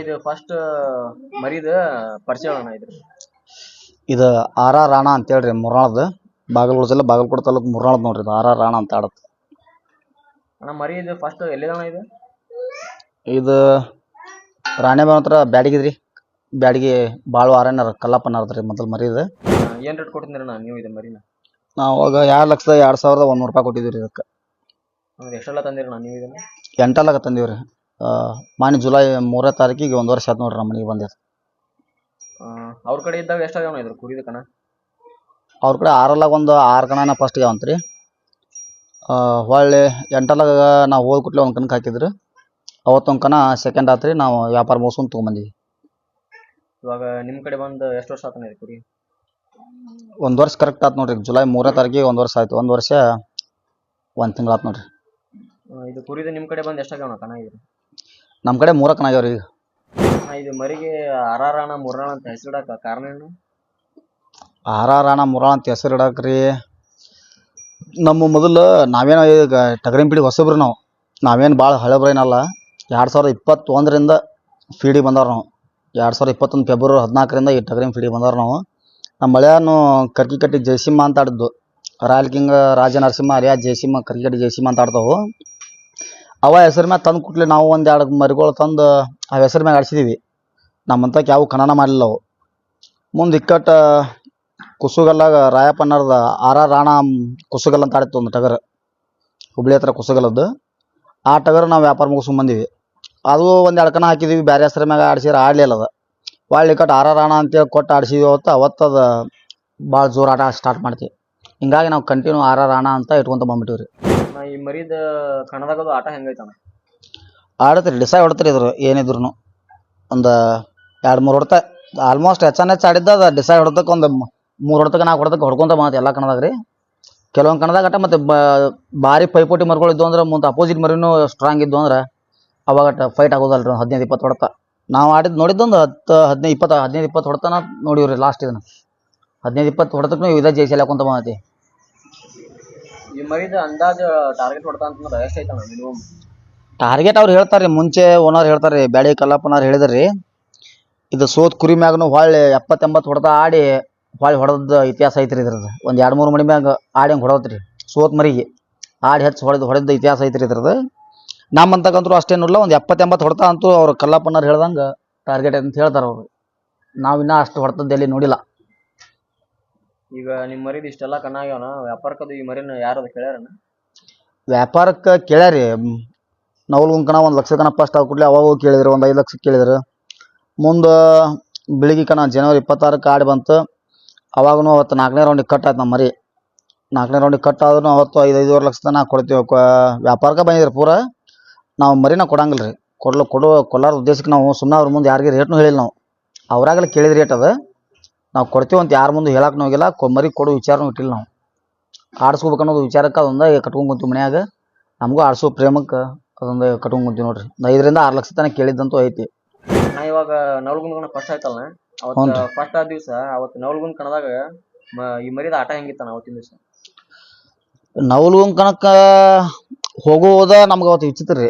ಇದು ಫಸ್ಟ್ ಮರಿದ ಪರಿಚಯ ಅಣ್ಣ ಇದ್ರ. ಇದು ಆರ ರಾಣ ಅಂತೇಳ್ರಿ ಮುರ್ನಾಳದ. ಬಾಗಲಕೋಟ ಜಿಲ್ಲೆ ಬಾಗಲ್ಕೋಟ ತಾಲೂಕು ಮುರ್ನಾಳದ್ ನೋಡ್ರಿ ಇದು ಆರ ರಾಣ ಅಂತ ಆಡತ್ತೆ ಅಣ್ಣ ಮರಿ ಇದು ಫಸ್ಟ್ ಎಲ್ಲಿದಣ್ಣ ಇದು? ಇದು ರಾಣೆಬಾವ್ ಹತ್ರ ಬ್ಯಾಡಗಿದ್ರಿ ಬ್ಯಾಡಗಿ ಬಾಳು ಆರಣ್ಯರ ಕಲ್ಲಪ್ಪನರ್ದ್ರಿ ಮೊದಲು ಮರಿ ಇದು ಏನ್ ರೇಟ್ ಕೊಟ್ಟಿದ್ರಿ ನೀವು ಇದು ಮರಿನ? ನಾವು ಅವಾಗ ಎರಡು ಲಕ್ಷದ ಎರಡು ಸಾವಿರದ ಒಂದ್ ನೂರು ರೂಪಾಯಿ ಕೊಟ್ಟಿದ್ದೀವಿ ರೀ ಇದಕ್ಕೆ ಎಷ್ಟೆಲ್ಲ ತಂದಿರಣ್ಣ ನೀವು ಇದನ್ನ? ಎಂಟಲ್ಲಾಗ ತಂದೀವಿ ರೀ ಮಾನಿ ಜುಲೈ ಮೂರನೇ ತಾರೀಕಿಗೆ ಒಂದು ವರ್ಷ ಆಯ್ತು ನೋಡ್ರಿ ನಮ್ಮ ಮನೆಗೆ ಬಂದಿದ್ದು ಆ, ಅವ್ರ ಕಡೆ ಇದ್ದಾಗ ಎಷ್ಟ ಕುರಿದ ಕಣ? ಅವ್ರ ಕಡೆ ಆರಲ್ಲಾಗ ಒಂದು ಆರು ಕಣನ ಫಸ್ಟ್ಗೆ ಅವಂತ್ರಿ ಹೊಳ್ಳಿ ಎಂಟಲ್ಲಾಗ ನಾವು ಹೋದ್ ಕೂಡಲೇ ಒಂದು ಕಣಕ್ಕೆ ಹಾಕಿದ್ರು. ಅವತ್ತೊಂದು ಕಣ ಸೆಕೆಂಡ್ ಆತ್ರಿ ನಾವು ವ್ಯಾಪಾರ ಮುಗಿಸ್ಕೊಂಡು ತೊಗೊಂಬಂದಿವಿ ಇವಾಗ ನಿಮ್ಮ ಕಡೆ ಬಂದು ಎಷ್ಟು ವರ್ಷ ಆತನ ಕುರಿ ಒಂದು ವರ್ಷ ಕರೆಕ್ಟ್ ಆಯ್ತು ನೋಡ್ರಿ ಜುಲೈ ಮೂರನೇ ತಾರೀಕಿಗೆ ಒಂದು ವರ್ಷ ಆಯ್ತು ಒಂದು ವರ್ಷ ಒಂದು ತಿಂಗಳು ಆಯ್ತು ನೋಡ್ರಿ. ಇದು ಕುರಿದು ನಿಮ್ಮ ಕಡೆ ಬಂದು ಎಷ್ಟಾಗ್ಯಾವಣ್ಣ ಕಣ ಇದು? ನಮ್ಮ ಕಡೆ ಮೂರಕ್ಕೆ ಆಗ್ಯಾವ್ರಿ ಈಗ ಇದು ಮರಿಗೆ ಅರಾರಾಣ ಮುರಾಣ ಅಂತ ಹೆಸರಿಡಕ ಕಾರಣ ಏನು? ಆರ ರಾಣ ಮುರ ಅಂತ ಹೆಸರು ಇಡಾಕ್ರಿ ನಮ್ಮ ಮೊದಲು ನಾವೇನು ಈಗ ಟಗರಿನ ಪೀಡಿ ಹೊಸಬ್ರಿ ನಾವು. ನಾವೇನು ಭಾಳ ಹಳೆಬ್ರೇನಲ್ಲ. ಎರಡು ಸಾವಿರದ ಇಪ್ಪತ್ತೊಂದರಿಂದ ಫೀಡಿ ಬಂದವ್ರು ನಾವು. ಎರಡು ಸಾವಿರದ ಇಪ್ಪತ್ತೊಂದು ಫೆಬ್ರವರಿ ಹದಿನಾಲ್ಕರಿಂದ ಈ ಟಗರಿನ ಫೀಡಿ ಬಂದವ್ರು ನಾವು. ನಮ್ಮ ಮಳೆಯನ್ನು ಕರ್ಕಿ ಕಟ್ಟಿ ಜಯಸಿಂಹ ಅಂತ ಆಡಿದ್ದು. ರಾಯಲ್ ಕಿಂಗ್ ರಾಜ ನರಸಿಂಹ ಅರಿಯಾ ಜಯಸಿಂಹ ಕರ್ಕಿ ಕಟ್ಟಿ ಜಯಸಿಂಹ ಅಂತ ಆಡ್ತಾವು ಅವ ಹೆಸರು ಮ್ಯಾಗ ತಂದು ಕುಟ್ಲಿ ನಾವು ಒಂದು ಎರಡು ಮರಿಗಳು ತಂದು ಆ ಹೆಸರು ಮ್ಯಾಗ ಆಡ್ಸಿದೀವಿ. ನಮ್ಮಂತಕ್ಕೆ ಯಾವ ಕಣನ ಮಾಡಲಿಲ್ಲ ಅವು. ಮುಂದೆ ಇಕ್ಕಟ್ಟ ಕುಸುಗಲ್ಲಾಗ ರಾಯಪ್ಪನರ್ದ ಆರ ರಾಣ ಕುಸುಗಲ್ ಅಂತ ಆಡಿತ್ತು ಒಂದು ಟಗರ್. ಹುಬ್ಳಿ ಹತ್ರ ಕುಸುಗಲದ್ದು. ಆ ಟಗರ್ ನಾವು ವ್ಯಾಪಾರ ಮುಗಿಸ್ಕೊಂಡ್ ಬಂದೀವಿ. ಅದು ಒಂದು ಕಣ ಹಾಕಿದೀವಿ ಬೇರೆ ಹೆಸರು ಮ್ಯಾಗ ಆಡ್ಸಿರ ಆಡಲಿಲ್ಲ ಅದು. ಒಳ್ಳೆ ಆರ್ ಆರ ರಾಣ ಅಂತೇಳಿ ಕೊಟ್ಟು ಆಡಿಸಿದ್ವಿ ಅವತ್ತು ಅವತ್ತು ಅದು ಭಾಳ ಜೋರು ಆಟ ಸ್ಟಾರ್ಟ್ ಮಾಡ್ತೀವಿ. ಹಿಂಗಾಗಿ ನಾವು ಕಂಟಿನ್ಯೂ ಆರ ರಾಣ ಅಂತ ಇಟ್ಕೊಂತ ಬಂದ್ಬಿಟ್ಟಿವಿ ರೀ ಅಣ್ಣ, ಈ ಮರಿದ ಕಣದಾಗದು ಆಟ ಹೆಂಗೈತಣ್ಣ ಆಡತ್ರಿ ಡಿಸೈ ಹೊಡ್ತ್ರಿ ಇದ್ರು ಏನಿದ್ರು ಒಂದು ಎರಡು ಮೂರು ಹೊಡ್ತ ಆಲ್ಮೋಸ್ಟ್ ಹೆಚ್ಚಾನ ಹೆಚ್ಚು ಆಡಿದ್ದ, ಅದು ಡಿಸೈಡ್ ಹೊಡ್ದಕ್ಕೆ ಒಂದು ಮೂರು ಹೊಡ್ತಕ್ಕೆ ನಾಲ್ಕು ಹೊಡ್ತಕ್ಕೆ ಹೊಡ್ಕೊಂತ ಮಾತು ಎಲ್ಲ ಕಣದಾಗ ರೀ. ಕೆಲವೊಂದು ಕಣದಾಗ ಮತ್ತೆ ಮತ್ತು ಭಾರಿ ಪೈಪೋಟಿ ಮರಿಗಳು ಇದ್ವು ಅಂದ್ರೆ ಮುಂದೆ ಅಪೋಸಿಟ್ ಮರಿನೂ ಸ್ಟ್ರಾಂಗ್ ಇದ್ದು ಅಂದ್ರೆ ಅವಾಗ ಫೈಟ್ ಆಗೋದಲ್ರಿ ಒಂದು ಹದಿನೈದು ಇಪ್ಪತ್ತು ಹೊಡ್ತ. ನಾವು ಆಡಿದ್ದು ನೋಡಿದ್ದೊಂದು ಹತ್ತು, ಹದಿನೈದು ಇಪ್ಪತ್ತು ಹದಿನೈದು ಇಪ್ಪತ್ತು ಹೊಡ್ತಾನ ನೋಡಿವ್ರಿ ಲಾಸ್ಟ್ ಇದನ್ನ. ಹದಿನೈದು ಇಪ್ಪತ್ತು ಹೊಡ್ತಕ್ಕೂ ಇದೇ ಜೈಸಲ್ಲಿ ಹಾಕೊಂತ ಬಂದೈತಿ. ಈ ಅಂದಾಜ್ ಟಾರ್ಗೆಟ್ ಹೊಡ್ತಾ ಅಂತಂದ್ರೆ ರೀ ಟಾರ್ಗೆಟ್ ಅವ್ರು ಹೇಳ್ತಾರೆ ಮುಂಚೆ ಓನರ್ ಹೇಳ್ತಾರೆ ಬ್ಯಾಡಿ ಕಲ್ಲಪ್ಪನವ್ರು ಹೇಳಿದ್ರಿ, ಇದು ಸೋತ್ ಕುರಿ ಮ್ಯಾಗನು ಹೊಳ್ಳಿ ಎಪ್ಪತ್ತೆಂಬತ್ತು ಹೊಡೆದ ಆಡಿ ಹೊಳ್ಳಿ ಹೊಡೆದ ಇತಿಹಾಸ ಐತ್ರಿ ಇದ್ರದ್ದು. ಒಂದು ಎರಡು ಮೂರು ಮಣಿ ಮ್ಯಾಗ ಆಡಿ ಹಂಗೆ ಹೊಡೋತ್ರಿ ಸೋತ್ ಮರಿಗೆ. ಆಡಿ ಹೆಚ್ಚು ಹೊಡೆದು ಹೊಡೆದ ಇತಿಹಾಸ ಐತ್ರಿ ಇದ್ರದ್ದು. ಅಷ್ಟೇನು ಅಷ್ಟೇನಿಲ್ಲ ಒಂದು ಎಪ್ಪತ್ತೆಂಬತ್ತು ಹೊಡ್ತಾ ಅಂತೂ ಅವ್ರು ಕಲ್ಲಪ್ಪನವ್ರು ಹೇಳ್ದಂಗೆ ಟಾರ್ಗೆಟ್ ಅಂತ ಹೇಳ್ತಾರೆ ಅವರು. ನಾವಿನ್ನ ಅಷ್ಟು ಹೊಡ್ತದ್ದು ಎಲ್ಲಿ ನೋಡಿಲ್ಲ. ಈಗ ನಿಮ್ಮ ಮರಿದ ಇಷ್ಟೆಲ್ಲ ಕಣ ವ್ಯಾಪಾರಕ್ಕೆ ವ್ಯಾಪಾರಕ್ಕದು ಈ ಮರಿನ ಯಾರದ ಕೇಳ್ಯಾರನ? ವ್ಯಾಪಾರಕ್ಕೆ ಕೇಳ್ಯಾರಿ. ನವಲ್ ಕಣ ಒಂದು ಲಕ್ಷ ಕಣ ಫಸ್ಟ್ ಅವ್ ಕೂಡಲೇ ಅವಾಗ ಹೋಗಿ ಕೇಳಿದ್ರು, ಒಂದು ಐದು ಲಕ್ಷಕ್ಕೆ ಕೇಳಿದ್ರು. ಮುಂದೆ ಬೆಳಿಗ್ಗೆ ಕಣ, ಜನವರಿ ಇಪ್ಪತ್ತಾರಕ್ಕೆ ಆಡಿ ಬಂತು. ಅವಾಗೂ ಅವತ್ತು ನಾಲ್ಕನೇ ರೌಂಡಿಗೆ ಕಟ್ ಆಯ್ತು ನಮ್ಮ ಮರಿ. ನಾಲ್ಕನೇ ರೌಂಡಿಗೆ ಕಟ್ ಆದ್ರೂ ಅವತ್ತು ಐದು, ಐದೂವರೆ ಲಕ್ಷ ತನಕ ಕೊಡ್ತೀವಿ ವ್ಯಾಪಾರಕ್ಕೆ ಬಂದಿದ್ರು ಪೂರ. ನಾವು ಮರಿನ ಕೊಡಂಗಿಲ್ಲ ರೀ ಕೊಡ್ಲು, ಕೊಡೋ ಕೊಲ್ಲಾರ ಉದ್ದೇಶಕ್ಕೆ ನಾವು ಸುಮ್ಮನೆ ಅವ್ರ ಮುಂದೆ ಯಾರಿಗೆ ರೇಟ್ನು ಹೇಳಿಲ್ಲ ನಾವು. ಅವ್ರಾಗಲೇ ಕೇಳಿದ ರೇಟ್ ಅದು. ನಾವು ಕೊಡ್ತೀವಿ ಅಂತ ಯಾರ ಮುಂದೆ ಹೇಳಕ್ಕೆ ಹೋಗಿಲ್ಲ ಕೊ- ಮರಿ ಕೊಡೋ ವಿಚಾರನೂ ಇಟ್ಟಿಲ್ಲ ನಾವು. ಆಡಿಸ್ಕೋಬೇಕು ಅನ್ನೋದು ವಿಚಾರಕ್ಕೆ ಅದೊಂದು ಕಟ್ಕೊಂಡು ಕುಂತೀವಿ ಮನ್ಯಾಗ. ನಮಗೂ ಆಡಿಸೋ ಪ್ರೇಮಕ್ಕೆ ಅದೊಂದು ಕಟ್ಕೊಂಡು ಕುಂತೀವಿ ನೋಡ್ರಿ. ಐದರಿಂದ ಆರು ಲಕ್ಷ ತನಕ ಕೇಳಿದ್ದಂತೂ ಐತಿ. ನಾ ಇವಾಗ ನವಲ್ಗುಂದ ಫಸ್ಟ್ ಆಯ್ತಲ್ಲ ಅವತ್ತು. ಫಸ್ಟ್ ಆದ ದಿವಸ ಅವತ್ತು ನವಲ್ಗುಂದ್ ಕಣದಾಗ ಈ ಮರಿದ ಆಟ ಹೆಂಗಿತ್ತ ಅವತ್ತಿನ ದಿವಸ? ನವಲ್ಗುಂದ ಕಣಕ್ಕ ಹೋಗುವುದ ನಮ್ಗೆ ಅವತ್ತು ವಿಚಿತ್ರ ರೀ.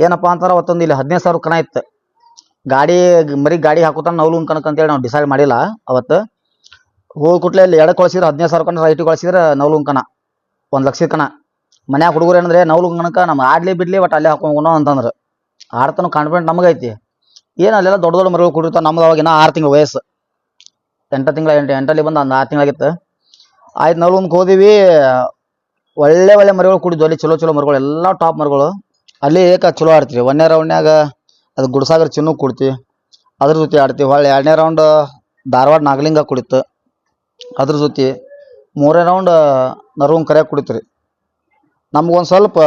ಏನಪ್ಪಾ ಅಂತಾರ ಅವತ್ತೊಂದು ಇಲ್ಲಿ ಹದಿನೈದು ಸಾವಿರ ಕಣ ಇತ್ತು. ಗಾಡಿ, ಮರಿ ಗಾಡಿ ಹಾಕೋತಾನ ನೌಲು ಉಂಕನಕ ಅಂತೇಳಿ ನಾವು ಡಿಸೈಡ್ ಮಾಡಿಲ್ಲ. ಅವತ್ತು ಹೋಗಿ ಕುಟ್ಲೆ ಇಲ್ಲಿ ಎಡಕ್ಕೆ ಕಳಿಸಿದ್ರೆ, ಹದಿನೈದು ಸಾವಿರ ಕಣ ರೈಟಿಗೆ ಕಳಿಸಿದ್ರೆ ನೌಲು ಕಣ ಒಂದು ಲಕ್ಷದ ಕಣ ಮನ್ಯಾಗ ಹುಡುಗರು ಏನಂದ್ರೆ ನೌಲು ಕಣಕ್ಕ ನಮ್ಮ ಆಡ್ಲಿ ಬಿಡ್ಲಿ ಬಟ್ ಅಲ್ಲೇ ಹಾಕೊಂಡ್ ಅಂತಂದ್ರೆ. ಆಡ್ತಾನು ಕಾನ್ಫಿಡೆಂಟ್ ನಮಗೈತಿ ಏನು ಅಲ್ಲೆಲ್ಲ ದೊಡ್ಡ ದೊಡ್ಡ ಮರಿಗಳು ಕುಡಿರ್ತಾವೆ ನಮ್ದು ಅವಾಗ ಇನ್ನೂ ಆರು ತಿಂಗಳು ವಯಸ್ಸು. ಎಂಟು ತಿಂಗಳ, ಎಂಟು, ಎಂಟಲ್ಲಿ ಬಂದು ಒಂದು ಆರು ತಿಂಗಳಾಗಿತ್ತು ಆಯ್ತು ನವಲುಗುಂದ್ಗೆ ಹೋದಿವಿ. ಒಳ್ಳೆ ಒಳ್ಳೆ ಮರಿಗಳು ಕುಡಿದ್ವಿ ಅಲ್ಲಿ, ಚಲೋ ಚಲೋ ಮರಗಳು, ಎಲ್ಲ ಟಾಪ್ ಮರಗಳು. ಅಲ್ಲಿ ಏಕ ಚಲೋ ಆಡ್ತೀವಿ. ಒಂದನೇ ರೌಂಡ್ನ್ಯಾಗ ಅದು ಗುಡ್ಸಾಗರ್ ಚಿನ್ನು ಕೊಡ್ತಿ. ಅದ್ರ ಜೊತೆ ಆಡ್ತೀವಿ ಹೊಳ್ಳಿ ಎರಡನೇ ರೌಂಡ್ ಧಾರವಾಡ ನಾಗಲಿಂಗ ಕುಡಿತು. ಅದ್ರ ಜೊತೆ ಮೂರನೇ ರೌಂಡ್ ನರವಂಗ್ ಕುಡಿತು ಕುಡಿತ್ರಿ ನಮ್ಗೊಂದು ಸ್ವಲ್ಪ,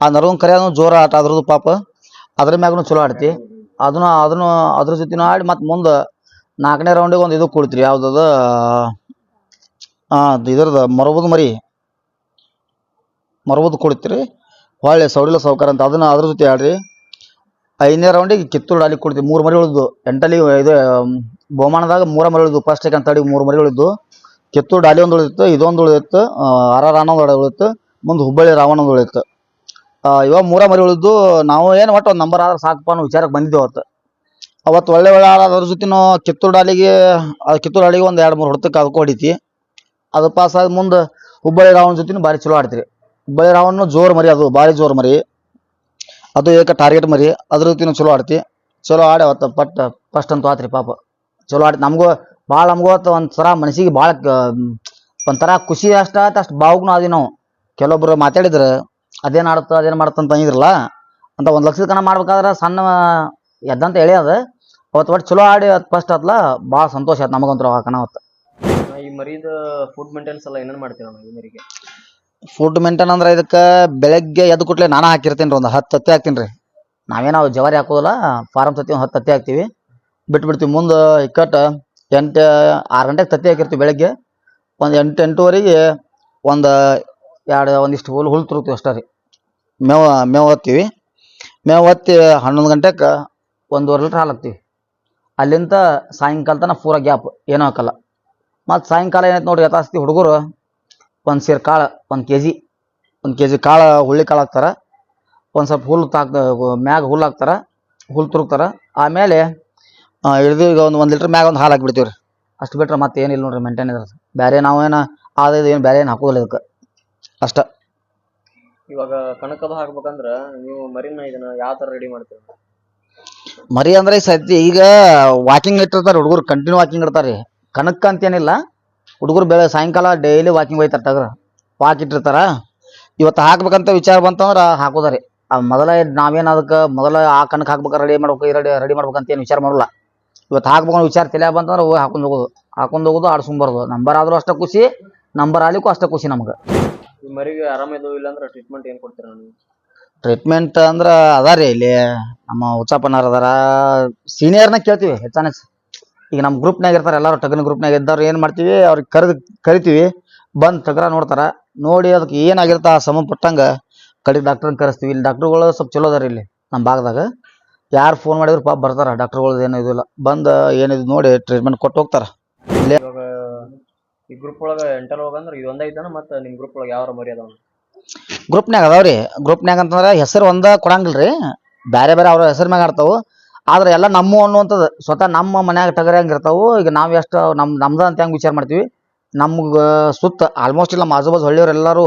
ಆ ನರವಂಗ್ ಅದನ್ನು ಜೋರ ಆಟ ಅದ್ರದ್ದು ಪಾಪ. ಅದ್ರ ಮ್ಯಾಗೂ ಚಲೋ ಆಡ್ತಿ. ಅದನ್ನು ಅದನ್ನು, ಅದ್ರ ಜೊತೆನೂ ಆಡಿ ಮತ್ತು ಮುಂದೆ ನಾಲ್ಕನೇ ರೌಂಡಿಗೆ ಒಂದು ಇದು ಕೊಡ್ತೀರಿ ಯಾವ್ದದು? ಇದ್ರದ್ದು ಮರಬುದು ಮರಿ. ಮರಬುದು ಕುಡಿತ್ರಿ ಹೊಳ್ಳಿ ಸೌಡಿಲ ಸೌಕರ್ ಅಂತ. ಅದನ್ನ ಅದ್ರ ಜೊತೆ ಆಡ್ರಿ. ಐದನೇ ರೌಂಡಿಗೆ ಕಿತ್ತೂರು ಡಾಲಿ ಕೊಡ್ತೀವಿ. ಮೂರು ಮರಿ ಉಳಿದು ಎಂಟಲ್ಲಿ ಇದು ಬಹುಮಾನದಾಗ ಮೂರ ಮರಿ ಉಳಿದು ಫಸ್ಟ್ ಸೆಕೆಂಡ್ ತರ್ಡಿಗೆ ಮೂರು ಮರಿ ಉಳಿದು ಕಿತ್ತೂರು ಡಾಲಿ ಒಂದು ಉಳಿದಿತ್ತು, ಇದೊಂದು ಉಳಿದಿತ್ತು ಆರ್ ಆರ್ ಆನಂದ್ ಉಳಿದಿತ್ತು, ಮುಂದೆ ಹುಬ್ಬಳ್ಳಿ ರಾವಣ ಒಂದು ಉಳಿದಿತ್ತು. ಇವಾಗ ಮೂರ ಮರಿ ಉಳಿದು ನಾವು ಏನು ಒಟ್ಟು ಒಂದು ನಂಬರ್ ಆದ್ರೆ ಸಾಕಪ್ಪ ಅನ್ನೋ ವಿಚಾರಕ್ಕೆ ಬಂದಿದ್ದೇವೆ ಅವತ್ತು. ಅವತ್ತು ಒಳ್ಳೆ ಒಳ್ಳೆ ಆಡ ಅದ್ರ ಜೊತೆ ಕಿತ್ತೂರು ಡಾಲಿಗೆ ಕಿತ್ತೂರು ಡಾಲಿಗೆ ಒಂದು ಎರಡು ಮೂರು ಹೊಡ್ತಕ್ಕೆ ಅದಕ್ಕೆ ಹೊಡಿತಿ ಅದು ಪಾಸ್ ಆದ ಮುಂದೆ ಹುಬ್ಬಳ್ಳಿ ರಾವಣ ಜೊತೆ ಭಾರಿ ಚಲೋ ಆಡ್ತೀರಿ. ಹುಬ್ಬಳ್ಳಿ ರಾವಣ ಜೋರು ಮರಿ ಅದು, ಭಾರಿ ಜೋರು ಮರಿ. ಅದು ಏಕ ಟಾರ್ಗೆಟ್ ಮರಿ, ಅದ್ರ ಜೊತೆ ಚಲೋ ಆಡ್ತಿ. ಚಲೋ ಆಡಿ ಅವತ್ತು ಪಟ್ ಫಸ್ಟ್ ಅಂತೂ ಆತ್ರಿ ಪಾಪ. ಚಲೋ ಆಡಿ ನಮಗೂ ಭಾಳ ನಮಗೂ ಅವತ್ತು ಒಂಥರ ಮನಸ್ಸಿಗೆ ಭಾಳ ಒಂಥರ ಖುಷಿ ಅಷ್ಟ ಆಯ್ತು ಅಷ್ಟು ಭಾವಗ್ನೂ ಆದಿ ನಾವು. ಕೆಲವೊಬ್ರು ಮಾತಾಡಿದ್ರು, ಅದೇನು ಆಡುತ್ತ, ಅದೇನು ಅಂತ ಅಂದಿದ್ರಲ್ಲ, ಅಂತ ಒಂದು ಲಕ್ಷದ ಕಣ ಮಾಡ್ಬೇಕಾದ್ರೆ ಸಣ್ಣ ಎದ್ದಂತ ಹೇಳಿ ಅದು. ಅವತ್ತು ಒಟ್ಟು ಚಲೋ ಆಡಿ ಅದು ಫಸ್ಟ್ ಆತ್ಲ ಭಾಳ ಸಂತೋಷ ಆಯ್ತು ನಮಗಂತರ ಆ ಕಣ ಅವತ್ತು. ಈ ಮರಿದ ಫುಡ್ ಮೇಂಟೆನ್ಸ್ ಎಲ್ಲ ಏನೇನು ಮಾಡ್ತೀವಿ ಈ ಮರಿಗೆ? ಫುಡ್ ಮೇಂಟೈನ್ ಅಂದ್ರೆ ಇದಕ್ಕೆ ಬೆಳಗ್ಗೆ ಎದ್ದು ಕೂಡಲೇ ನಾನು ಹಾಕಿರ್ತೀನಿ ಒಂದು ಹತ್ತು ತತ್ತಿ ಹಾಕ್ತೀನಿ ರೀ ನಾವೇನು ಅವು ಜವಾರಿ ಹಾಕೋದಿಲ್ಲ ಫಾರಮ್ ತತ್ತಿ ಒಂದು ಹತ್ತು ತತ್ತಿ ಹಾಕ್ತೀವಿ. ಬಿಟ್ಬಿಡ್ತೀವಿ, ಮುಂದೆ ಇಕ್ಕಟ್ಟು ಎಂಟು, ಆರು ಗಂಟೆಗೆ ತತ್ತಿ ಹಾಕಿರ್ತೀವಿ ಬೆಳಗ್ಗೆ. ಒಂದು ಎಂಟು, ಎಂಟೂವರೆಗೆ ಒಂದು ಎರಡು, ಒಂದಿಷ್ಟು ಹುಲ್ ಹುಲ್ ತುರುಕ್ತೀವಿ ಅಷ್ಟೇ ರೀ. ಮೇವ, ಮೇವು ಒತ್ತೀವಿ ಮೇವು ಒತ್ತಿ ಹನ್ನೊಂದು ಗಂಟೆಗೆ ಒಂದೂವರೆ ಲೀಟ್ರ್ ಹಾಲು ಹಾಕ್ತೀವಿ. ಅಲ್ಲಿಂದ ಸಾಯಂಕಾಲ ತನಕ ಪೂರ ಗ್ಯಾಪ್ ಏನೂ ಹಾಕಲ್ಲ. ಮತ್ತು ಸಾಯಂಕಾಲ ಏನೈತೆ ನೋಡಿ ಯಥಾಸ್ತಿ ಹುಡುಗರು ಒಂದು ಸೇರು ಕಾಳು ಒಂದು ಕೆ ಜಿ ಒಂದು ಕೆ ಜಿ ಕಾಳು ಹುಳ್ಳಿ ಕಾಳು ಹಾಕ್ತಾರೆ. ಒಂದು ಸ್ವಲ್ಪ ಹುಲ್ಲು ತಾಕ್ ಮ್ಯಾಗ ಹುಲ್ಲು ಹಾಕ್ತಾರೆ ಹುಲ್ಲು ತುರುಕ್ತಾರೆ. ಆಮೇಲೆ ಹಿಡಿದು ಈಗ ಒಂದು ಒಂದು ಲೀಟ್ರ್ ಮ್ಯಾಗ ಒಂದು ಹಾಲು ಹಾಕಿಬಿಡ್ತೀವಿ ರೀ. ಅಷ್ಟು ಬಿಟ್ರೆ ಮತ್ತೆ ಏನಿಲ್ಲ ನೋಡ್ರಿ ಮೇಂಟೈನ್ ಇದ್ರೆ ಬೇರೆ ನಾವೇನು ಆದ ಏನು ಬೇರೆ ಏನು ಹಾಕೋದಿಲ್ಲ ಇದಕ್ಕೆ ಅಷ್ಟ. ಇವಾಗ ಕಣಕದ ಹಾಕ್ಬೇಕಂದ್ರೆ ನೀವು ಮರಿನ ಇದನ್ನ ಯಾವ ಥರ ರೆಡಿ ಮಾಡ್ತೀರಿ? ಮರಿ ಅಂದ್ರೆ ಈ ಸದ್ಯ ಈಗ ವಾಕಿಂಗ್ ಇಟ್ಟಿರ್ತಾರೆ ಹುಡುಗರು ಕಂಟಿನ್ಯೂ ವಾಕಿಂಗ್ ಇರ್ತಾರೆ ರೀ. ಕಣಕ್ಕ ಅಂತೇನಿಲ್ಲ. ಹುಡುಗರು ಬೆಳೆ ಸಾಯಂಕಾಲ ಡೈಲಿ ವಾಕಿಂಗ್ ಹೋಯ್ತಾರೆ ತಗ್ರ ವಾಕ್ ಇಟ್ಟಿರ್ತಾರ. ಇವತ್ತು ಹಾಕ್ಬೇಕಂತ ವಿಚಾರ ಬಂತಂದ್ರೆ ಹಾಕೋದಾರಿ. ಮೊದಲ ನಾವೇನು ಅದಕ್ಕೆ ಮೊದಲ ಆ ಕಣಕ್ಕೆ ಹಾಕ್ಬೇಕು ರೆಡಿ ಮಾಡ್ಬೇಕು ರೆಡಿ ರೆಡಿ ಮಾಡ್ಬೇಕಂತ ಏನು ವಿಚಾರ ಮಾಡಲ್ಲ. ಇವತ್ತು ಹಾಕ್ಬೇಕು ಅನ್ನೋ ವಿಚಾರ ತಲೆ ಬಂತಂದ್ರೆ ಹೋಗಿ ಹಾಕೊಂಡು ಹೋಗೋದು. ಹಾಕೊಂಡು ಹೋಗೋದು ಆಡ್ಸ್ಕೊಂಬರೋದು. ನಂಬರ್ ಆದರೂ ಅಷ್ಟೇ ಖುಷಿ ನಂಬರ್ ಆಗ್ಲಿಕ್ಕೂ ಅಷ್ಟೇ ಖುಷಿ ನಮ್ಗೆ. ಮರಿಗೆ ಆರಾಮಿದ್ದು ಇಲ್ಲ ಅಂದ್ರೆ ಟ್ರೀಟ್ಮೆಂಟ್ ಏನು ಕೊಡ್ತೀರ ನೀವು? ಟ್ರೀಟ್ಮೆಂಟ್ ಅಂದ್ರೆ ಅದಾರಿ ರೀ ಇಲ್ಲಿ. ನಮ್ಮ ಉಚ್ಚಾಪಣ್ಣವ್ರು ಅದಾರ. ಸೀನಿಯರ್ನ ಕೇಳ್ತೀವಿ ಹೆಚ್ಚಾನ ಹೆಚ್ಚು. ಈಗ ನಮ್ಮ ಗ್ರೂಪ್ನಾಗ ಇರ್ತಾರೆ ಎಲ್ಲರೂ ಟಗನ್ ಗ್ರೂಪ್ನಾಗ ಇದ್ದವ್ರು ಏನು ಮಾಡ್ತೀವಿ ಅವ್ರಿಗೆ ಕರೆದು ಕರಿತೀವಿ ಬಂದು ಟಗರ ನೋಡ್ತಾರೆ. ನೋಡಿ ಅದಕ್ಕೆ ಏನಾಗಿರ್ತ ಆ ಪಟ್ಟಂಗೆ ಕಡೆಗೆ ಡಾಕ್ಟ್ರನ್ನ ಕರೆಸ್ತೀವಿ. ಇಲ್ಲಿ ಡಾಕ್ಟ್ರುಗಳು ಸ್ವಲ್ಪ ಚಲೋ ಅದಾರ ಇಲ್ಲಿ ನಮ್ಮ ಭಾಗದಾಗ. ಯಾರು ಫೋನ್ ಮಾಡಿದ್ರು ಪಾಪ ಬರ್ತಾರೆ ಡಾಕ್ಟ್ರುಗಳದ್ದು ಏನೂ ಇದಿಲ್ಲ. ಬಂದು ಏನಿದು ನೋಡಿ ಟ್ರೀಟ್ಮೆಂಟ್ ಕೊಟ್ಟು ಹೋಗ್ತಾರೆ. ಇವಾಗ ಈ ಗ್ರೂಪ್ ಒಳಗೆ ಎಂಟರ್ ಹೋಗಂದ್ರೆ ಇದೊಂದೇ ಐತನ ಮತ್ತು ನಿಮ್ಮ ಗ್ರೂಪ್ ಒಳಗೆ ಯಾವ ಮರಿ ಅದಾವ? ಗ್ರೂಪ್ನ್ಯಾಗ ಅದಾವ್ರಿ. ಗ್ರೂಪ್ನಾಗ ಅಂತಂದ್ರೆ ಹೆಸರು ಒಂದ ಕೊಡಂಗಿಲ್ಲ ರೀ ಬೇರೆ ಬೇರೆ ಅವ್ರ ಹೆಸರು ಮ್ಯಾಗ ಆಡ್ತಾವು. ಆದ್ರೆ ಎಲ್ಲ ನಮ್ಮ ಅನ್ನುವಂಥದ್ದು. ಸ್ವತಃ ನಮ್ಮ ಮನ್ಯಾಗ ಟಗರಿ ಇರ್ತಾವು, ಈಗ ನಾವು ಎಷ್ಟು ನಮ್ಮ ನಮ್ದ ಅಂತ ಹೆಂಗೆ ವಿಚಾರ ಮಾಡ್ತೀವಿ? ನಮ್ಗೆ ಸುತ್ತ ಆಲ್ಮೋಸ್ಟ್ ಇಲ್ಲ ಆಜು ಬಾಜು ಹಳ್ಳಿಯವ್ರು ಎಲ್ಲರೂ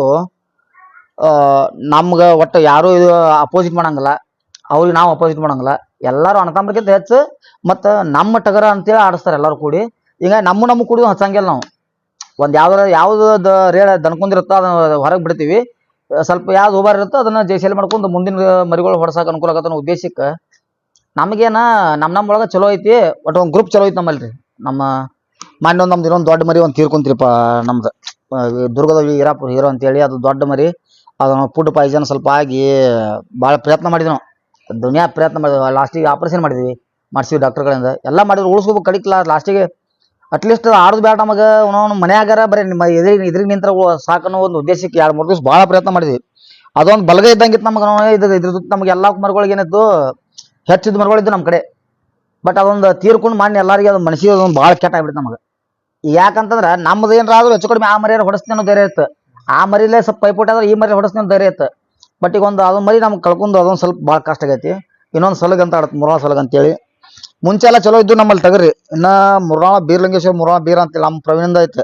ಆ ಒಟ್ಟು ಯಾರು ಇದು ಅಪೋಸಿಟ್ ಮಾಡಂಗಿಲ್ಲ. ಅವ್ರಿಗೆ ನಾವು ಅಪೋಸಿಟ್ ಮಾಡಂಗಿಲ್ಲ. ಎಲ್ಲರೂ ಅಣ್ಣತಮ್ಮಕ್ಕಿಂತ ಹೆಚ್ಚು, ಮತ್ತು ನಮ್ಮ ಟಗರ ಅಂತೇಳಿ ಆಡಿಸ್ತಾರೆ ಎಲ್ಲರೂ ಕೂಡಿ. ಈಗ ನಮ್ಮ ನಮ್ಮ ಕೂಡಿ ಹಚ್ಚಂಗಿಲ್ಲ ನಾವು. ಒಂದು ಯಾವ್ದಾರ ಯಾವ್ದು ರೇಡ ದನ್ಕೊಂಡಿರುತ್ತೋ ಅದನ್ನ ಹೊರಗೆ ಬಿಡ್ತೀವಿ. ಸ್ವಲ್ಪ ಯಾವ್ದು ಓಬಾರ್ ಇರುತ್ತೋ ಅದನ್ನ ಜೈಸೆಲ್ ಮಾಡ್ಕೊಂಡು ಮುಂದಿನ ಮರಿಗಳು ಹೊಡ್ಸಕ್ಕೆ ಅನುಕೂಲ ಆಗತ್ತ ಅನ್ನೋ ಉದ್ದೇಶಕ್ಕೆ ನಮಗೇನ ನಮ್ಮ ನಮ್ಮ ಒಳಗೆ ಚಲೋ ಐತಿ ಒಟ್ಟು ಒಂದು ಗ್ರೂಪ್ ಚಲೋ ಐತಿ ನಮ್ಮಲ್ಲಿ ರೀ ನಮ್ಮ ಮೊನ್ನೆ ಒಂದು ನಮ್ದು ಇನ್ನೊಂದು ದೊಡ್ಡ ಮರಿ ಒಂದು ತೀರ್ಕೊಂತೀರಿಪ್ಪ ನಮ್ದು. ದುರ್ಗದ ಹೀರಾಪುರ ಹೀರೋ ಅಂತೇಳಿ ಅದು ದೊಡ್ಡ ಮರಿ. ಅದು ಫುಡ್ ಪಾಯ್ಸನ್ ಸ್ವಲ್ಪ ಆಗಿ ಭಾಳ ಪ್ರಯತ್ನ ಮಾಡಿದ್ವಿ ನಾವು. ದುನಿಯಾ ಪ್ರಯತ್ನ ಮಾಡಿದ್ವಿ. ಲಾಸ್ಟಿಗೆ ಆಪ್ರೇಷನ್ ಮಾಡಿದ್ವಿ. ಮಾಡಿಸಿವಿ ಡಾಕ್ಟರ್ಗಳಿಂದ ಎಲ್ಲ ಮಾಡಿದ್ರು, ಉಳಿಸ್ಕೋಬೇಕು ಕಡಿಕ್ಲ ಲಾಸ್ಟಿಗೆ ಅಟ್ಲೀಸ್ಟ್ ಆಡೋದು ಬೇಡ ನಮಗೆ. ಮನೆ ಮನ್ಯಾಗಾರ ಬರೀ ನಿಮ್ಮ ಎದುರಿಗೆ ಇದ್ರಿಗೆ ನಿಂತರ ಸಾಕನ್ನೋ ಒಂದು ಉದ್ದೇಶಕ್ಕೆ ಎರಡು ಮೂರು ದಿವಸ ಭಾಳ ಪ್ರಯತ್ನ ಮಾಡಿದ್ವಿ. ಅದೊಂದು ಬಲಗೈ ಇದ್ದಂಗಿತ್ತು ನಮಗೆ. ನಾವು ಇದ್ರ ನಮಗೆ ಎಲ್ಲ ಮರಗಳಿಗೆ ಏನಿತ್ತು ಹೆಚ್ಚಿದ ಮರಗಳಿದ್ದು ನಮ್ಮ ಕಡೆ. ಬಟ್ ಅದೊಂದು ತೀರ್ಕೊಂಡು ಮಾಡಿ ಎಲ್ಲರಿಗೆ ಅದು ಮನಸ್ಸಿಗೆ ಅದೊಂದು ಭಾಳ ಕೆಟ್ಟ ಆಗ್ಬಿಡ್ತು ನಮಗೆ. ಯಾಕಂತಂದ್ರೆ ನಮ್ದು ಏನಾರ ಆದ್ರೂ ಹೆಚ್ಚು ಕಡಿಮೆ ಆ ಮರಿಯಾರು ಹೊಡೆಸ್ತೀನಿ ಅನ್ನೋ ಧೈರ್ಯ ಇತ್ತು. ಆ ಮರಿಲೇ ಸ್ವಲ್ಪ ಪೈಪೋಟಿ ಆದ್ರೆ ಈ ಮರಿ ಹೊಡೆಸ್ತೀನಿ ಧೈರ್ಯ ಇತ್ತು. ಬಟ್ ಈಗ ಒಂದು ಅದೊಂದು ಮರಿ ನಮ್ಗೆ ಕಳ್ಕೊಂಡು ಅದೊಂದು ಸ್ವಲ್ಪ ಭಾಳ ಕಷ್ಟ ಆಗೈತಿ. ಇನ್ನೊಂದು ಸಲಗ ಅಂತ ಆಡತ್ತೆ ಮುರಾಳ ಸಲಗ ಅಂತೇಳಿ. ಮುಂಚೆ ಎಲ್ಲ ಚಲೋ ಇದ್ದು ನಮ್ಮಲ್ಲಿ ತಗರಿ. ಇನ್ನ ಮುರಾಳ ಬೀರ್ಲಿಂಗೇಶ್ವರ ಮುರಾಳ ಬೀರ ಅಂತೇಳಿ ನಮ್ಮ ಪ್ರವೀಣಿಂದ ಐತೆ.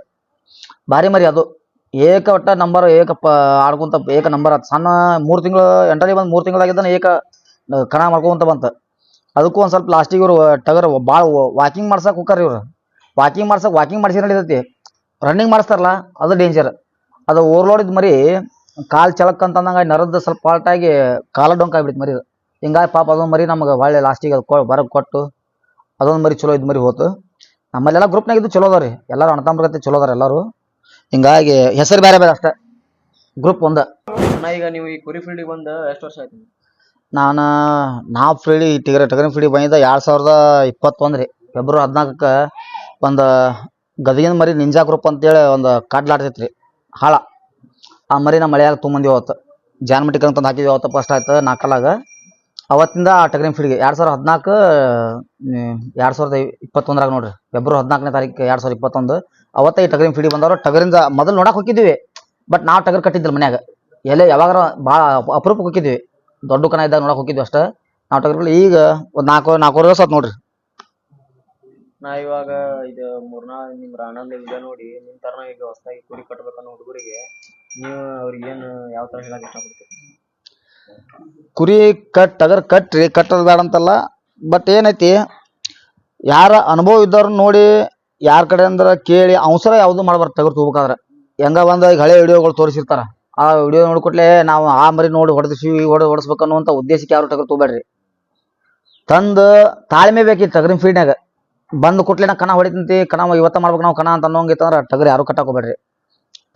ಭಾರಿ ಮರಿ ಅದು. ಏಕ ಒಟ್ಟ ನಂಬರ್, ಏಕ ಪ ಆಡ್ಕೊಂತ ಏಕ ನಂಬರ್ ಆಯ್ತು ಸಣ್ಣ ಮೂರು ತಿಂಗಳು ಎಂಟರಿ ಬಂದು ಮೂರು ತಿಂಗಳಾಗಿದ್ದಾನೆ ಏಕ ಕಣ ಮಾಡ್ಕೊಂತ ಬಂತ. ಅದಕ್ಕೂ ಒಂದು ಸ್ವಲ್ಪ ಲಾಸ್ಟಿಗೆ ಇವರು ಟಗರ್ ಭಾಳ ವಾಕಿಂಗ್ ಮಾಡ್ಸಕ್ ಹೋಗ್ತಾರ ಇವ್ರು. ವಾಕಿಂಗ್ ಮಾಡ್ಸಕ್ ವಾಕಿಂಗ್ ಮಾಡಿಸಿ ನಡೀತೈತಿ. ರನ್ನಿಂಗ್ ಮಾಡಿಸ್ತಾರಲ್ಲ, ಅದು ಡೇಂಜರ್ ಅದು ಓವರ್ಲೋಡಿದ್ ಮರಿ, ಕಾಲು ಚಳಕ್ ಅಂತಂದಂಗ ನರದ್ದು ಸ್ವಲ್ಪ ಫಾಲ್ಟ್ ಆಗಿ ಕಾಲ ಡೊಂಕ್ ಆಗ್ಬಿಡ್ತು ಮರಿ ಅದು. ಹಿಂಗಾಗಿ ಪಾಪ ಅದೊಂದು ಮರಿ ನಮಗೆ ಒಳ್ಳೆ ಲಾಸ್ಟಿಗೆ ಅದು ಕೊ ಬರಗ್ ಕೊಟ್ಟು, ಅದೊಂದು ಮರಿ ಚಲೋ ಇದ್ ಮರಿ ಹೋತು. ನಮ್ಮಲ್ಲೆಲ್ಲ ಗ್ರೂಪ್ನಾಗ ಇದು ಚಲೋ ಅದಾವ ರೀ. ಎಲ್ಲರೂ ಅಣ್ಣತಮ್ಮರಗತ್ತೆ ಚಲೋ ಅದಾರ ಎಲ್ಲರೂ. ಹಿಂಗಾಗಿ ಹೆಸರು ಬೇರೆ ಬೇರೆ ಅಷ್ಟೇ. ಗ್ರೂಪ್ ಒಂದ. ಈಗ ನೀವು ಈ ಕುರಿ ಫೀಲ್ಡಿಗೆ ಬಂದು ಎಷ್ಟು ವರ್ಷ ಆಯ್ತು ನಾನು, ನಾವು ಫ್ರೀಡಿ ಟಿಗರೆ ಟಗರಿನ ಫ್ರೀಡಿ ಬಂದಿದ್ದ ಎರಡು ಸಾವಿರದ ಇಪ್ಪತ್ತೊಂದು ರೀ. ಫೆಬ್ರವರಿ ಹದಿನಾಲ್ಕಕ್ಕೆ ಒಂದು ಗದಗಿನ ಮರಿ ನಿಂಜಾ ಗ್ರೂಪ್ ಅಂತೇಳಿ ಒಂದು ಕಾಡ್ಲಾಡ್ತೈತಿ ರೀ ಹಾಳ. ಆ ಮರಿ ನಮ್ಮ ಮಳೆಯಾಗ ತೊಗೊಂಬಂದಿವಿ ಅವತ್ತು. ಜಾನ್ಮಟಿಕ ಅಂತಂದು ಹಾಕಿದ್ವಿ ಅವತ್ತು ಫಸ್ಟ್ ಆಯ್ತು ನಾಲ್ಕಲಾಗ ಅವತ್ತಿಂದ ಆ ಟಗರಿನ ಫ್ರೀಡಿಗೆ ಎರಡು ಸಾವಿರದ ಹದಿನಾಲ್ಕು ಎರಡು ಸಾವಿರದ ಇಪ್ಪತ್ತೊಂದರಾಗ ನೋಡ್ರಿ. ಫೆಬ್ರವರಿ ಹದಿನಾಲ್ಕನೇ ತಾರೀಕು ಎರಡು ಸಾವಿರದ ಇಪ್ಪತ್ತೊಂದು. ಅವತ್ತೇ ಈ ಟಗರಿನ ಫೀಲ್ಡಿಗೆ ಬಂದವರು ಟಗರಿಂದ ಮೊದಲು ನೋಡಕ್ಕೆ ಹೋಗಿದ್ವಿ. ಬಟ್ ನಾವು ಟಗರ್ ಕಟ್ಟಿದ್ದಿಲ್ಲ ಮನ್ಯಾಗ. ಎಲೆ ಯಾವಾಗಾರ ಭಾಳ ಅಪರೂಪಕ್ಕೆ ಹೋಗಿದ್ವಿ. ದೊಡ್ಡ ಕನ ಇದ್ದಾಗ ನೋಡಕ್ ಹೋಗಿದ್ವಿ ಅಷ್ಟ. ನಾವು ಟಗರ್ಗಳು ಈಗ ಒಂದ್ ನಾಲ್ಕು ನಾಲ್ಕೂವರೆ ವರ್ಷ ಆತ್ ನೋಡ್ರಿ. ನಾ ಇವಾಗ ಇದು ಮೂರ್ನಾ ನಿಮ್ ರಾಣಂದ ವಿಡಿಯೋ ನೋಡಿ ನಿಮ್ ತರನ ಈಗ ಹೊಸದಾಗಿ ಕುರಿ ಕಟ್ಬೇಕನ್ನೋ ಹುಡುಗರಿಗೆ ನೀವು ಅವ್ರಿಗೆ ಏನ್ ಯಾವ ತರ ಹೇಳಕ್ ಇಷ್ಟಪಡ್ತೀರಿ? ಕುರಿ ಕಟ್ ಟಗರ್ ಕಟ್ರಿ ಕಟ್ಟದ ಬೇಡ ಅಂತಲ್ಲ ಬಟ್ ಏನೈತಿ ಯಾರ ಅನುಭವ ಇದ್ದವ್ರನ್ನ ನೋಡಿ ಯಾರ ಕಡೆ ಅಂದ್ರೆ ಕೇಳಿ ಅವಸರ ಯಾವುದು ಮಾಡ್ಬಾರ್ದು ಟಗರ್ ತಗೋಬೇಕಾದ್ರೆ. ಹೆಂಗ ಬಂದ ಈಗ ಹಳೆ ವಿಡಿಯೋಗಳು ತೋರಿಸಿರ್ತಾರ. ಆ ವಿಡಿಯೋ ನೋಡ್ಕೊಟ್ಲೆ ನಾವು ಆ ಮರಿ ನೋಡಿ ಹೊಡೆದಿಸಿ ಹೊಡೆ ಹೊಡೆಸ್ಬೇಕು ಅನ್ನುವಂಥ ಉದ್ದೇಶಕ್ಕೆ ಯಾರು ಟಗರ್ ತಗೋಬೇಡ್ರಿ. ತಂದು ತಾಳ್ಮೆ ಬೇಕಿತ್ತು ಟಗರಿನ ಫೀಡ್ನಾಗ ಬಂದು ಕೊಟ್ಲೆ ನಾ ಕಣ ಹೊಡಿತಂತಿ, ಕಣ ಇವತ್ತ ಮಾಡ್ಬೇಕು ನಾವು ಕಣ ಅಂತ ಅನ್ನೋಂಗಿತ್ತಂದ್ರೆ ಟಗರು ಯಾರು ಕಟ್ಟಾಕೋಬೇಡ್ರಿ.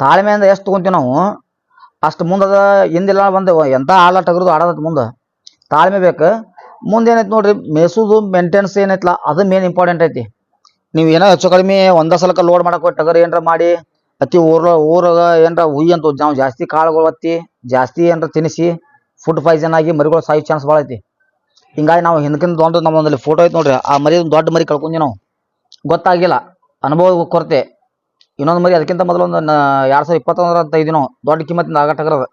ತಾಳ್ಮೆಯಿಂದ ಎಷ್ಟು ತೊಗೊಂತೀವಿ ನಾವು? ಅಷ್ಟು ಮುಂದದ ಹಿಂದಿಲ್ಲ ಬಂದು ಎಂಥ ಆಳ ಟಗರ್ದು ಆಡೋದತ್ ಮುಂದೆ. ತಾಳ್ಮೆ ಬೇಕು. ಮುಂದೆ ಏನೈತಿ ನೋಡ್ರಿ, ಮೇಸುದು ಮೇಂಟೆನ್ಸ್ ಏನೈತಲ್ಲ ಅದು ಮೇನ್ ಇಂಪಾರ್ಟೆಂಟ್ ಐತಿ. ನೀವು ಏನೋ ಹೆಚ್ಚು ಕಡಿಮೆ ಒಂದ ಸಲಕ ಲೋಡ್ ಮಾಡಕ್ಕೆ ಟಗರ್ ಏನಾರ ಮಾಡಿ ಅತಿ ಊರ, ಊರಾಗ ಏನರ ಹುಯ್ ಅಂತ ನಾವು ಜಾಸ್ತಿ ಕಾಳುಗಳು ಒತ್ತಿ, ಜಾಸ್ತಿ ಏನರ ತಿನ್ನಿಸಿ ಫುಡ್ ಪಾಯ್ಸನ್ ಆಗಿ ಮರಿಗಳು ಸಾಯೋ ಚಾನ್ಸ್ ಭಾಳ ಐತಿ. ಹಿಂಗಾಗಿ ನಾವು ಹಿಂದಕ್ಕಿಂತ ನಮ್ಮ ಒಂದಲ್ಲಿ ಫೋಟೋ ಐತಿ ನೋಡ್ರಿ, ಆ ಮರಿ ದೊಡ್ಡ ಮರಿ ಕಳ್ಕೊಂಡಿ ನಾವು. ಗೊತ್ತಾಗಿಲ್ಲ ಅನುಭವ ಕೊರತೆ. ಇನ್ನೊಂದು ಮರಿ ಅದಕ್ಕಿಂತ ಮೊದಲು ಒಂದು ಎರಡ್ ಸಾವಿರ ಇಪ್ಪತ್ತೊಂದರ ಅಂತ ಇದ್ವಿ ದೊಡ್ಡ ಕಿಮ್ಮತ್ತಿಂದ ಆಗ ಟಗರದ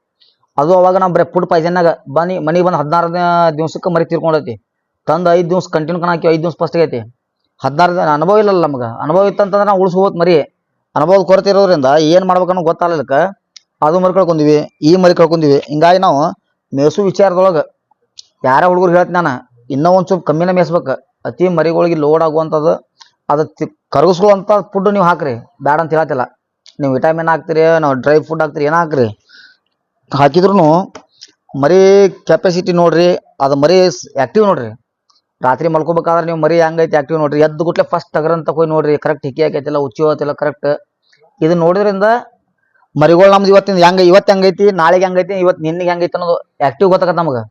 ಅದು ಅವಾಗ ನಾವು ಬರೀ ಫುಡ್ ಪಾಯ್ಸನ್ನಾಗ ಬನ್ನಿ, ಮನೆಗೆ ಬಂದು ಹದಿನಾರನೇ ದಿವ್ಸಕ್ಕೆ ಮರಿ ತೀರ್ಕೊಂಡೈತಿ. ತಂದು ಐದು ದಿವ್ಸ ಕಂಟಿನ್ಯೂ ಕಣ ಹಾಕಿ ಐದು ದಿವ್ಸ ಫಸ್ಟ್ ಐತಿ. ಹದಿನಾರು ದಿನ, ಅನುಭವ ಇಲ್ಲಲ್ಲ ನಮ್ಗೆ. ಅನುಭವ ಇತ್ತಂತಂದ್ರೆ ನಾವು ಉಳಿಸ್ಬೋದು ಮರಿ. ಅನುಭವದ ಕೊರತೆ ಇರೋದ್ರಿಂದ ಏನು ಮಾಡ್ಬೇಕನ್ನೋ ಗೊತ್ತಾಗ್ಲಿಕ್ಕೆ ಅದು ಮರಿ ಕಳ್ಕೊಂಡಿವಿ ಈ ಮರಿ ಕಳ್ಕೊಂಡಿವಿ ಹಿಂಗಾಗಿ ನಾವು ಮೇಸು ವಿಚಾರದೊಳಗೆ ಯಾರ ಹುಡುಗರು ಹೇಳ್ತೀನಿ ನಾನು, ಇನ್ನೂ ಒಂದು ಸ್ವಲ್ಪ ಕಮ್ಮಿನ ಮೇಯಿಸ್ಬೇಕು. ಅತಿ ಮರಿಗಳಿಗೆ ಲೋಡ್ ಆಗುವಂಥದ್ದು, ಅದು ತಿ ಕರಗಿಸ್ಕೊಳ್ಳುವಂಥ ಫುಡ್ ನೀವು ಹಾಕ್ರಿ. ಬ್ಯಾಡ ಅಂತ ಹೇಳತ್ತಿಲ್ಲ. ನೀವು ವಿಟಮಿನ್ ಹಾಕ್ತೀರಿ, ನಾವು ಡ್ರೈ ಫುಡ್ ಹಾಕ್ತೀರಿ, ಏನೋ ಹಾಕ್ರಿ. ಹಾಕಿದ್ರು ಮರಿ ಕೆಪಾಸಿಟಿ ನೋಡ್ರಿ, ಅದು ಮರಿ ಆ್ಯಕ್ಟಿವ್ ನೋಡ್ರಿ. ರಾತ್ರಿ ಮಲ್ಕೋಬೇಕಾದ್ರೆ ನೀವು ಮರಿ ಹೆಂಗೈತಿ ಆಕ್ಟಿವ್ ನೋಡ್ರಿ. ಎದ್ದು ಗುಟ್ಲೆ ಫಸ್ಟ್ ತಗರಂತ ಹೋಗಿ ನೋಡ್ರಿ. ಕರೆಕ್ಟ್ ಹಿಕ್ಕಿ ಹಾಕೈತಿಲ್ಲ, ಉಚ್ಚಿ ಹೋಗತ್ತಿಲ್ಲ ಕರೆಕ್ಟ್ ಇದು ನೋಡಿದ್ರಿಂದ ಮರಿಗಳು ನಮ್ದು ಇವತ್ತಿನ ಹೆಂಗ, ಇವತ್ತು ಹೆಂಗೈತಿ, ನಾಳೆಗೆ ಹೆಂಗೈತಿ, ಇವತ್ತು ನಿನ್ನೆಗೆ ಹೆಂಗೈತಿ ಅನ್ನೋದು ಆಕ್ಟಿವ್ ಗೊತ್ತಾಗತ್ತೆ ನಮಗೆ.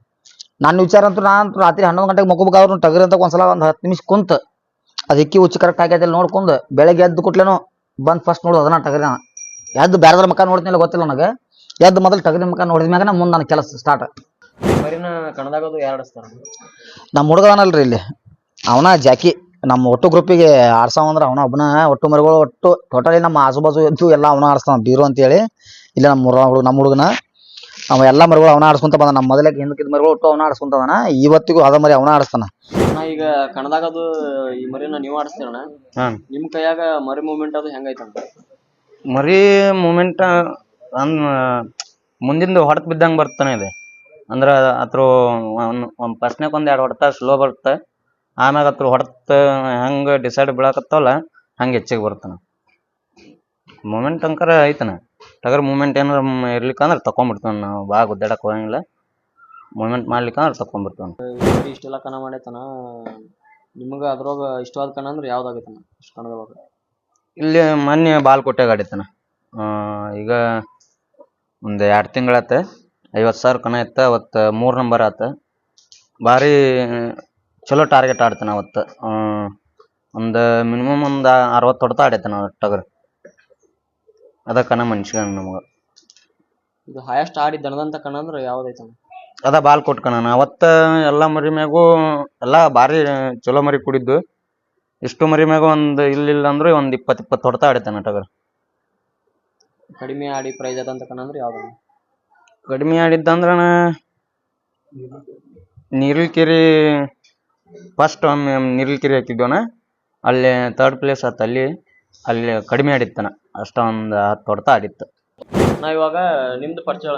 ನಾನು ವಿಚಾರ ಅಂತೂ ನಾನು ರಾತ್ರಿ ಹನ್ನೊಂದು ಗಂಟೆಗೆ ಮಕ್ಕೋಬೇಕಾದ್ರು ಟಗರ್ ಅಂತ ಒಂದ್ಸಲ ಒಂದು ಹತ್ತು ನಿಮಿಷ ಕುಂತ ಅದು ಇಕ್ಕಿ ಉಚ್ಚಿ ಕರೆಕ್ಟ್ ಆಗೈತಿಲ್ಲ ನೋಡ್ಕೊಂಡು ಬೆಳಗ್ಗೆ ಎದ್ದು ಕುಟ್ಲೇನು ಬಂದು ಫಸ್ಟ್ ನೋಡೋದು ಅದನ್ನ ಟಗರಿನ ಎದ್ದು ಬೇರೆದ್ರ ಮಕ್ಕ ನೋಡ್ತಿಲ್ಲ ಗೊತ್ತಿಲ್ಲ ನನಗೆ. ಎದ್ದು ಮೊದಲು ಟಗರಿನ ಮುಖ ನೋಡಿದ ಮ್ಯಾಗ ಮುಂದೆ ನನ್ನ ಕೆಲಸ ಸ್ಟಾರ್ಟ್ ಮರಿನ ಕಣದಾಗದು ಯಾರು ಆಡಿಸ್ತಾರ ನಮ್ಮ ಹುಡುಗ ರೀ ಇಲ್ಲಿ. ಅವನ ಜಾಕಿ ನಮ್ಮ ಒಟ್ಟು ಗ್ರೂಪಿಗೆ ಆಡ್ಸವ ಅಂದ್ರೆ ಅವನ ಒಬ್ಬನ ಒಟ್ಟು ಮರಿಗಳು ಒಟ್ಟು ಟೋಟಲಿ ನಮ್ಮ ಆಜುಬಾಜು ಇದ್ದು ಎಲ್ಲ ಅವನ ಆಡಿಸ್ತಾನ ಬೀರು ಅಂತೇಳಿ. ಇಲ್ಲ ನಮ್ಮ ಹುಡುಗ ನಮ್ಮ ಹುಡುಗನ. ಅವ ಎಲ್ಲ ಮರಿಗಳು ಅವನ ಆಡಿಸ್ಕೊಂತ ಬಂದ ನಮ್ಮ ಮೊದಲಕ್ಕೆ ಹಿಂದಕ್ಕಿದ ಮರಿಗಳು ಒಟ್ಟು ಅವನ ಆಡಿಸ್ಕೊಂತ ಅದಾನ. ಇವತ್ತಿಗೂ ಅದ ಮರಿ ಅವನ ಆಡಿಸ್ತಾನ. ಈಗ ಈಗ ಕಣದಾಗದು ಈ ಮರಿನ ನೀವು ಆಡಿಸ್ತೀರಣ್ಣ? ಹಾಂ. ನಿಮ್ ಕೈಯಾಗ ಮರಿ ಮೂಮೆಂಟ್ ಅದು ಹೆಂಗೈತಂತ ಮರಿ ಮೂಮೆಂಟ್ ಅನ್ ಮುಂದಿಂದು ಹೊಡೆತ ಬಿದ್ದಂಗೆ ಬರ್ತಾನೆ ಇದೆ. ಅಂದ್ರೆ ಅದ್ರ ಒಂದು ಫಸ್ಟ್ನಾಗ ಒಂದು ಎರಡು ಹೊಡೆತ ಸ್ಲೋ ಬರುತ್ತೆ. ಆಮ್ಯಾಗ ಅದ್ರ ಹೊಡೆತ ಹೆಂಗೆ ಡಿಸೈಡ್ ಬೀಳಕತ್ತವಲ್ಲ ಹಂಗೆ ಹೆಚ್ಚಿಗೆ ಬರ್ತಾನೆ ಮೂಮೆಂಟ್ ಅಂಕರ ಐತನ. ಟಗರ್ ಮೂಮೆಂಟ್ ಏನಾರ ಇರ್ಲಿಕ್ಕಂದ್ರೆ ತಕೊಂಡ್ಬಿಡ್ತಾನೆ ನಾವು. ಭಾಳ ಗುದ್ದಾಡಕ್ಕೆ ಹೋಗಂಗಿಲ್ಲ. ಮೂಮೆಂಟ್ ಮಾಡ್ಲಿಕ್ಕಂದ್ರೆ ತಕೊಂಡ್ಬಿಡ್ತಾನೆ ಇಷ್ಟೆಲ್ಲ ಕಣ ಮಾಡೈತನ. ನಿಮ್ಗೆ ಅದ್ರೊಳಗೆ ಇಷ್ಟವಾದ ಕಣ ಅಂದ್ರೆ ಯಾವ್ದಾಗೈತನ ಇಷ್ಟ ಕಣದೊಳಗೆ ಇಲ್ಲಿ ಮೊನ್ನೆ ಬಾಲ್ಕೋಟೆಗೆ ಆಡಿತನ. ಈಗ ಒಂದು ಎರಡು ತಿಂಗಳಾತ. ಐವತ್ತು ಸಾವಿರ ಕಣ ಇತ್ತ ಅವತ್ತು ಮೂರು ನಂಬರ್ ಆತ. ಭಾರಿ ಚಲೋ ಟಾರ್ಗೆಟ್ ಆಡ್ತಾನ ಅವತ್ತು. ಒಂದು ಮಿನಿಮಮ್ ಒಂದು ಅರವತ್ತು ಹೊಡೆತ ಆಡೈತಾನ ಟಗರ್. ಅದ ಕಣ ಮನುಷ್ಯ ನಮಗೆ. ಇದು ಹೈಯೆಸ್ಟ್ ಆಡಿ ದನದಂತ ಕಣ ಅಂದ್ರೆ ಯಾವ್ದೈತೆ ಅದ ಬಾಲ್ ಕೊಟ್ಕಣ ಅವತ್ತ ಎಲ್ಲ ಮರಿ ಮ್ಯಾಗೂ ಎಲ್ಲ ಭಾರಿ ಚಲೋ ಮರಿ ಕುಡಿದ್ದು. ಇಷ್ಟು ಮರಿ ಮ್ಯಾಗ ಒಂದು ಇಲ್ಲಿಲ್ಲ ಅಂದ್ರೆ ಒಂದು ಇಪ್ಪತ್ತು ಇಪ್ಪತ್ತು ಹೊಡೆತ ಆಡೈತೆ ಟಗರ್. ಕಡಿಮೆ ಆಡಿ ಪ್ರೈಸ್ ಆದಂತ ಕಣ ಅಂದ್ರೆ ಯಾವ್ದು? ಕಡಿಮೆ ಆಡಿದ್ದಂದ್ರಣ ನೀರ್ಲ್ಕೆರೆ ಫಸ್ಟ್ ಒಮ್ಮೆ ನೀರ್ಲ್ಕೆರೆ ಹಾಕಿದ್ವನ ಅಲ್ಲಿ ತರ್ಡ್ ಪ್ಲೇಸ್ ಆತ ಅಲ್ಲಿ. ಅಲ್ಲಿ ಕಡಿಮೆ ಆಡಿತ್ತನ ಅಷ್ಟೊಂದು ಹತ್ತು ಹೊಡೆತ ಆಡಿತ್ತು. ನಾ ಇವಾಗ ನಿಮ್ದು ಪರಿಚಯ.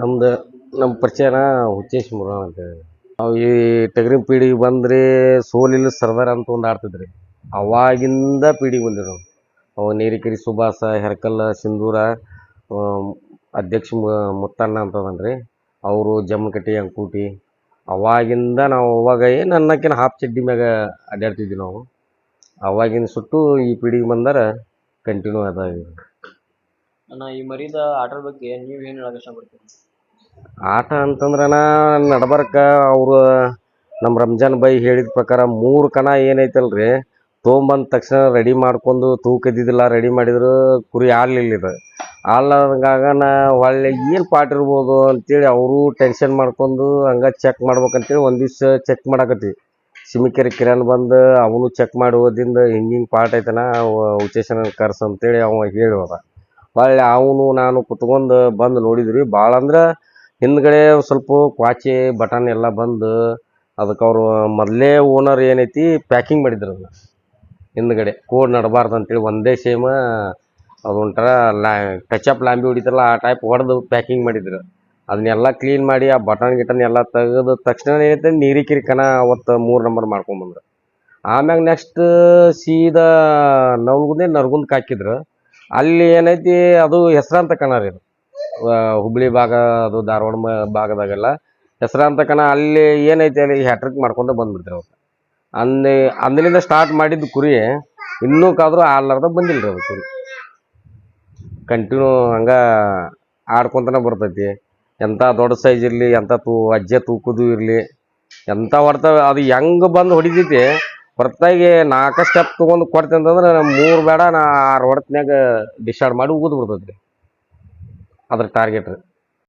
ನಮ್ದು ನಮ್ಮ ಪರಿಚಯನ ಹುಚ್ಚೇಶ್ ಮುರ ಅಂತ ಹೇಳಿ. ನಾವು ಈ ಟಗರಿನ ಪೀಡಿಗೆ ಬಂದ್ರಿ ಸೋಲಿಲ್ಲ ಸರ್ದಾರ್ ಅಂತ ಒಂದು ಆಡ್ತಿದ್ರಿ. ಅವಾಗಿಂದ ಪೀಡಿಗೆ ಬಂದಿರೋ ನಾವು ಅವ ನೀರಿಕೆರಿ ಸುಭಾಸ ಹೆರ್ಕಲ್ಲ ಸಿಂಧೂರ ಅಧ್ಯಕ್ಷ ಮುತ್ತಣ್ಣ ಅಂತ ಅದನ್ರಿ ಅವರು ಜಮ್ಮಕಟ್ಟಿ ಅಂಕೂಟಿ ಅವಾಗಿಂದ ನಾವು ಅವಾಗ ಏನು ಅನ್ನಕ್ಕಿನ ಹಾಫ್ ಚಡ್ಡಿ ಮ್ಯಾಗ ಅಡ್ಡಾಡ್ತಿದ್ವಿ ನಾವು. ಅವಾಗಿನ ಸುಟ್ಟು ಈ ಪೀಳಿಗೆ ಬಂದರೆ ಕಂಟಿನ್ಯೂ ಅದ. ಅಣ್ಣ ಈ ಮರಿದ ಆಟದ ಬಗ್ಗೆ ನೀವು ಏನು ಹೇಳಕ್ಕೆ ಇಷ್ಟಪಡ್ತೀರಿ? ಆಟ ಅಂತಂದ್ರನ ನಡ್ಬರ್ಕ ಅವರು ನಮ್ಮ ರಂಜಾನ್ ಬೈ ಹೇಳಿದ ಪ್ರಕಾರ ಮೂರು ಕಣ ಏನೈತಲ್ರಿ. ತೊಗೊಂಬಂದ ತಕ್ಷಣ ರೆಡಿ ಮಾಡ್ಕೊಂಡು ತೂಕ ಇದ್ದಿದ್ದಿಲ್ಲ ರೆಡಿ ಮಾಡಿದ್ರು ಕುರಿ ಆಡ್ಲಿಲ್ಲ ಇದು. ಆಡ್ಲಾರ್ದಂಗಾಗನ ಹೊಳ್ಳಿ ಏನು ಪಾಟ್ ಇರ್ಬೋದು ಅಂತೇಳಿ ಅವರು ಟೆನ್ಷನ್ ಮಾಡ್ಕೊಂಡು ಹಂಗ ಚೆಕ್ ಮಾಡ್ಬೇಕಂತೇಳಿ ಒಂದು ದಿವ್ಸ ಚೆಕ್ ಮಾಡಾಕತ್ತಿ. ಸಿಮಿಕೆರೆ ಕಿರಣ್ ಬಂದು ಅವನು ಚೆಕ್ ಮಾಡಿ ಹೋದಿಂದ ಹಿಂಗೆ ಹಿಂಗೆ ಪಾಟ್ ಐತನ ಉಚೇಶನ ಕರ್ಸ್ ಅಂತೇಳಿ ಅವ ಹೇಳಿ ಹೋದ ಹೊಳ್ಳಿ ಅವನು ನಾನು ಕುತ್ಕೊಂಡು ಬಂದು ನೋಡಿದ್ರಿ ಭಾಳ ಅಂದ್ರೆ ಹಿಂದ್ಗಡೆ ಸ್ವಲ್ಪ ಕ್ವಾಚಿ ಬಟನ್ ಎಲ್ಲ ಬಂದು ಅದಕ್ಕೆ ಅವರು ಮೊದಲೇ ಓನರ್ ಏನೈತಿ ಪ್ಯಾಕಿಂಗ್ ಮಾಡಿದ್ರು ಅದನ್ನ. ಹಿಂದ್ಗಡೆ ಕೋಡ್ ನಡಬಾರ್ದು ಅಂತೇಳಿ ಒಂದೇ ಸೇಮ ಅದೊಂಥರ ಲಾ ಟಚಪ್ ಲಾಂಬಿ ಹೊಡಿತಾರಲ್ಲ, ಆ ಟೈಪ್ ಹೊಡೆದು ಪ್ಯಾಕಿಂಗ್ ಮಾಡಿದ್ರು. ಅದನ್ನೆಲ್ಲ ಕ್ಲೀನ್ ಮಾಡಿ, ಆ ಬಟನ್ ಗಿಟನ್ ಎಲ್ಲ ತೆಗೆದ ತಕ್ಷಣ ಏನೈತೆ, ನೀರಿ ಕಿರಿಕನ ಅವತ್ತು ಮೂರು ನಂಬರ್ ಮಾಡ್ಕೊಂಬಂದ್ರು ಆಮ್ಯಾಗ ನೆಕ್ಸ್ಟ್ ಸೀದಾ ನವಲ್ಗುಂದೇ ನರ್ಗುಂದಕ್ಕೆ ಹಾಕಿದ್ರು. ಅಲ್ಲಿ ಏನೈತಿ, ಅದು ಹೆಸರಾಂತ ಕಣ ರೀ ಹುಬ್ಳಿ ಭಾಗ, ಅದು ಧಾರವಾಡ ಭಾಗದಾಗೆಲ್ಲ. ಹೆಸರಾಂತ ಕಣ, ಅಲ್ಲಿ ಏನೈತಿ, ಅಲ್ಲಿ ಹ್ಯಾಟ್ರಿಕ್ ಮಾಡ್ಕೊಂತ ಬಂದ್ಬಿಡ್ತಾರೆ ಅವ್ರು. ಅಂದ, ಅಂದಿನಿಂದ ಸ್ಟಾರ್ಟ್ ಮಾಡಿದ್ದು ಕುರಿ ಇನ್ನೂ ಕಾದ್ರೂ ಆಡ್ಲಾರ್ದ ಬಂದಿಲ್ಲ ರೀ ಅದು ಕುರಿ. ಕಂಟಿನ್ಯೂ ಹಂಗೆ ಆಡ್ಕೊತನೇ ಬರ್ತೈತಿ. ಎಂಥ ದೊಡ್ಡ ಸೈಜ್ ಇರಲಿ ಎಂಥ ತೂ, ಅಜ್ಜೆ ತೂಕದ್ದು ಇರಲಿ ಎಂಥ ಹೊಡ್ತಾವೆ, ಅದು ಹೆಂಗೆ ಬಂದು ಹೊಡಿತೈತಿ, ಹೊರತಾಗಿ ನಾಲ್ಕು ಸ್ಟೆಪ್ ತೊಗೊಂಡು ಕೊಡ್ತೀನಿ ಅಂತಂದ್ರೆ ಮೂರು ಬೇಡ, ನಾ ಆರು ಹೊಡೆತ್ನಾಗ ಡಿಸೈಡ್ ಮಾಡಿ ಉಗಿದು ಬಿಡ್ತೈತಿ ಅದ್ರ ಟಾರ್ಗೆಟ್